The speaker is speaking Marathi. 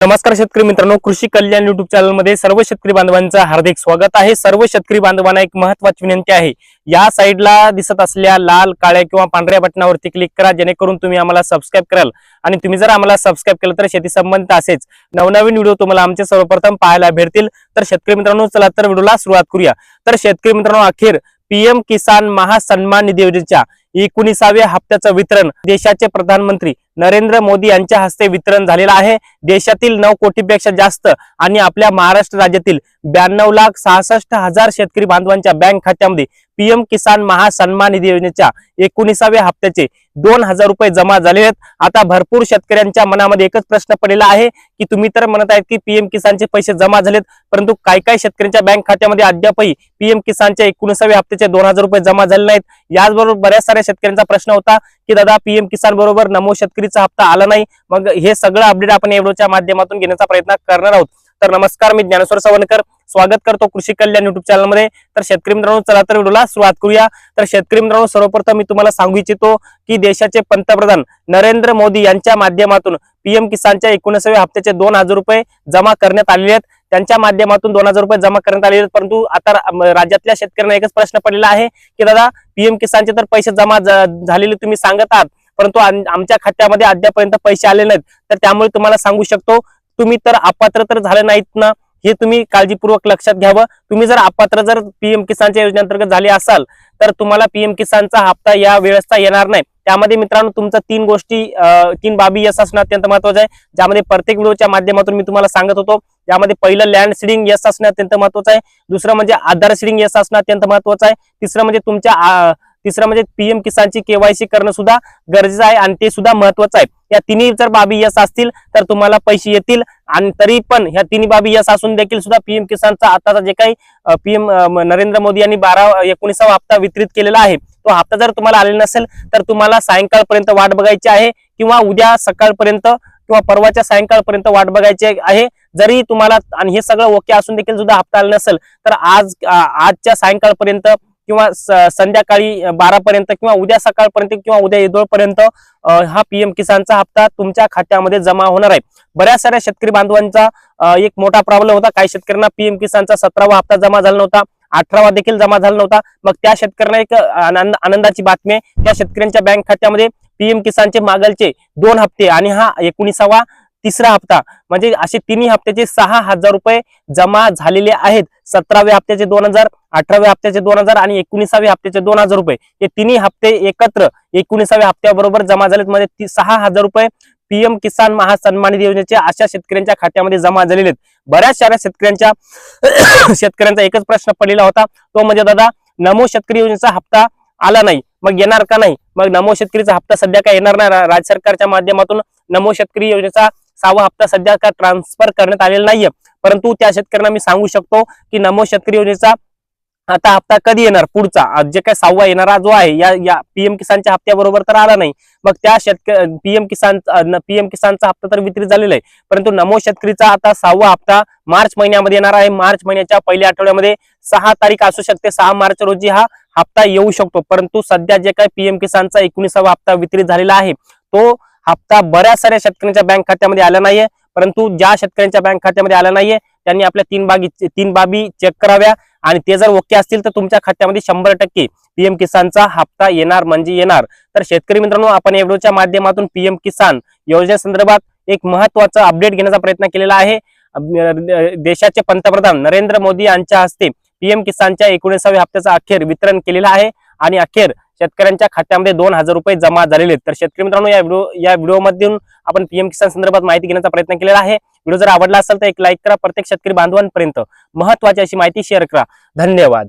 नमस्कार शेतकरी मित्रांनो कृषी कल्याण युट्यूब चॅनलमध्ये सर्व शेतकरी बांधवांचं हार्दिक स्वागत आहे. सर्व शेतकरी बांधवांना एक महत्वाची विनंती आहे. या साईडला दिसत असलेल्या लाल काळ्या किंवा पांढऱ्या बटनावरती क्लिक करा जेणेकरून तुम्ही आम्हाला सबस्क्राईब कराल. आणि तुम्ही जर आम्हाला सबस्क्राईब केलं तर शेती संबंधित असेच. नवनवीन व्हिडिओ तुम्हाला आमचे सर्वप्रथम पाहायला भेटतील. तर शेतकरी मित्रांनो चला तर व्हिडिओला सुरुवात करूया. तर शेतकरी मित्रांनो अखेर पीएम किसान महासन्मान निधी योजनेच्या एकोणीसाव्या हप्त्याचं वितरण देशाचे प्रधानमंत्री नरेंद्र मोदी यांच्या हस्ते वितरण झालेलं आहे. देशातील नऊ कोटीपेक्षा जास्त आणि आपल्या महाराष्ट्र राज्यातील ब्याण्णव लाख सहासष्ट हजार शेतकरी बांधवांच्या बँक खात्यामध्ये पीएम किसान महासन्मान निधी योजनेच्या एकोणीसाव्या हप्त्याचे दोन हजार रुपये जमा झाले आहेत. आता भरपूर शेतकऱ्यांच्या मनामध्ये एकच प्रश्न पडलेला आहे की तुम्ही तर म्हणत आहेत की पीएम किसानचे पैसे जमा झालेत परंतु काय काय शेतकऱ्यांच्या बँक खात्यामध्ये अद्यापही पीएम किसानच्या एकोणीसाव्या हप्त्याचे दोन हजार रुपये जमा झाले नाहीत. याचबरोबर बऱ्याच साऱ्या शेतकऱ्यांचा प्रश्न होता की दादा पीएम किसान बरोबर नमो शेतकरीचा हप्ता आला नाही. मग हे सगळं अपडेट आपण या माध्यमातून घेण्याचा प्रयत्न करणार आहोत. तर नमस्कार मी ज्ञानेश्वर सावरकर स्वागत करतो कृषी कल्याण युट्यूब चॅनलमध्ये तर शेतकरी मित्रांनो चला तर व्हिडिओला सुरुवात करूया. तर शेतकरी मित्रांनो सर्वप्रथम मी तुम्हाला सांगू इच्छितो की देशाचे पंतप्रधान नरेंद्र मोदी यांच्या माध्यमातून पीएम किसानच्या एकोणीसाव्या हप्त्याचे दोन हजार रुपये जमा करण्यात आलेले आहेत. त्यांच्या माध्यमातून दोन हजार रुपये जमा करण्यात आलेले परंतु आता राज्यातल्या शेतकऱ्यांना एकच प्रश्न पडलेला आहे की दादा पीएम किसानचे तर पैसे जमा झालेले तुम्ही सांगत आहात परंतु आमच्या खात्यामध्ये अद्यापर्यंत पैसे आले नाहीत. तर त्यामुळे तुम्हाला सांगू शकतो तुम्ही तर अपात्र तर झाले नाहीत ना? हे तुम्ही काळजीपूर्वक लक्षात घ्यावं. तुम्ही जर अपात्र जर पीएम किसानच्या योजनेअंतर्गत झाले असाल तर तुम्हाला पीएम किसानचा हप्ता या वेळेसचा येणार नाही. त्यामध्ये मित्रांनो तुमचं तीन गोष्टी अं, तीन बाबी यस असणं अत्यंत महत्वाचं आहे. ज्यामध्ये प्रत्येक व्हिडिओच्या माध्यमातून मी तुम्हाला सांगत होतो. यामध्ये पहिलं लँड सिडिंग यस असणं अत्यंत महत्वाचं आहे. दुसरं म्हणजे आधार सिडिंग यस असणं अत्यंत महत्वाचं आहे. तिसरं म्हणजे तुमच्या तिसरं म्हणजे पीएम किसानची केवायसी करणं सुद्धा गरजेचं आहे आणि ते सुद्धा महत्वाचं आहे. या तिन्ही जर बाबी यस असतील तर तुम्हाला पैसे येतील आणि तरी पण ह्या तिन्ही बाबी यस असून देखील सुद्धा पीएम किसानचा आताचा जे काही पीएम नरेंद्र मोदी यांनी बारा एकोणीसावा हप्ता वितरित केलेला आहे. तो हप्ता जर तुम्हाला आलेला नसेल तर तुम्हाला सायंकाळपर्यंत वाट बघायची आहे किंवा उद्या सकाळपर्यंत किंवा परवाच्या सायंकाळपर्यंत वाट बघायची आहे. जरी तुम्हाला आणि हे सगळं ओके असून देखील सुद्धा हप्ता आला नसेल तर आज आजच्या सायंकाळपर्यंत किंवा स- संध्याकाळी बारा पर्यंत किंवा उद्या सकाळपर्यंत किंवा उद्या येदोळपर्यंत हा पीएम किसानचा हप्ता तुमच्या खात्यामध्ये जमा होणार आहे. बऱ्याच साऱ्या शेतकरी बांधवांचा एक मोठा प्रॉब्लेम होता. काही शेतकऱ्यांना पीएम किसानचा सतरावा हप्ता जमा झाला नव्हता. अठरावा देखील जमा झाला नव्हता. मग त्या शेतकऱ्यांना एक आनंदाची बातमी आहे. त्या शेतकऱ्यांच्या बँक खात्यामध्ये पीएम किसानचे मागलचे दोन हप्ते आणि हा एकोणीसावा तिसरा हप्ता. म्हणजे असे तिन्ही हप्त्याचे सहा हजार रुपये जमा झालेले आहेत. सतराव्या हप्त्याचे दोन हजार अठराव्या हप्त्याचे दोन हजार आणि एकोणीसाव्या हप्त्याचे दोन हजार रुपये. हे तिन्ही हप्ते एकत्र एकोणीसाव्या हप्त्याबरोबर जमा झालेत. म्हणजे सहा हजार रुपये पीएम किसान महासन्मान निधी योजनेचे अशा शेतकऱ्यांच्या खात्यामध्ये जमा झालेले आहेत. बऱ्याच साऱ्या शेतकऱ्यांच्या शेतकऱ्यांचा एकच प्रश्न पडलेला होता. तो म्हणजे दादा नमो शेतकरी योजनेचा हप्ता आला नाही. मग येणार का नाही? मग नमो शेतकरीचा हप्ता सध्या काय येणार नाही? राज्य सरकारच्या माध्यमातून नमो शेतकरी योजनेचा सहावा हप्ता सध्या का ट्रान्सफर करण्यात आलेला नाहीये? परंतु त्या शेतकऱ्यांना मी सांगू शकतो की नमो शेतकरी योजनेचा आता हप्ता कधी येणार? पुढचा. आज जे काय सहावा येणारा जो आहे या या पीएम किसानच्या हप्त्याबरोबर तर आला नाही. मग त्या शेतकरी पीएम किसान पीएम किसानचा हप्ता तर वितरित झालेला आहे. परंतु नमो शेतकरीचा आता सहावा हप्ता मार्च महिन्यामध्ये येणार आहे. मार्च महिन्याच्या पहिल्या आठवड्यामध्ये सहा तारीख असू शकते. सहा मार्च रोजी हा हप्ता येऊ शकतो. परंतु सध्या जे काय पीएम किसानचा एकोणीसावा हप्ता वितरित झालेला आहे तो हप्ता बऱ्याच साऱ्या शेतकऱ्यांच्या बँक खात्यामध्ये आला नाहीये. परंतु ज्या शेतकऱ्यांच्या बँक खात्यामध्ये आला नाहीये त्यांनी आपल्या तीन बागी तीन बाबी चेक कराव्या. आणि ते जर ओके असतील तर तुमच्या खात्यामध्ये शंभर टक्के पीएम किसानचा हप्ता येणार म्हणजे येणार. तर शेतकरी मित्रांनो आपण या व्हिडिओच्या माध्यमातून पीएम किसान योजनेसंदर्भात एक महत्त्वाचा अपडेट घेण्याचा प्रयत्न केलेला आहे. देशाचे पंतप्रधान नरेंद्र मोदी यांच्या हस्ते पीएम किसानच्या एकोणीसाव्या हप्त्याचा अखेर वितरण केलेला आहे. आणि अखेर शेतकऱ्यांच्या खात्यामध्ये दोन हजार रुपये जमा झालेले आहेत. तर शेतकरी मित्रांनो या व्हिडिओ या व्हिडिओमधून आपण पीएम किसान संदर्भात माहिती घेण्याचा प्रयत्न केलेला आहे. व्हिडिओ जर आवडला असेल तर एक लाईक करा. प्रत्येक शेतकरी बांधवांपर्यंत महत्वाची अशी माहिती शेअर करा. धन्यवाद.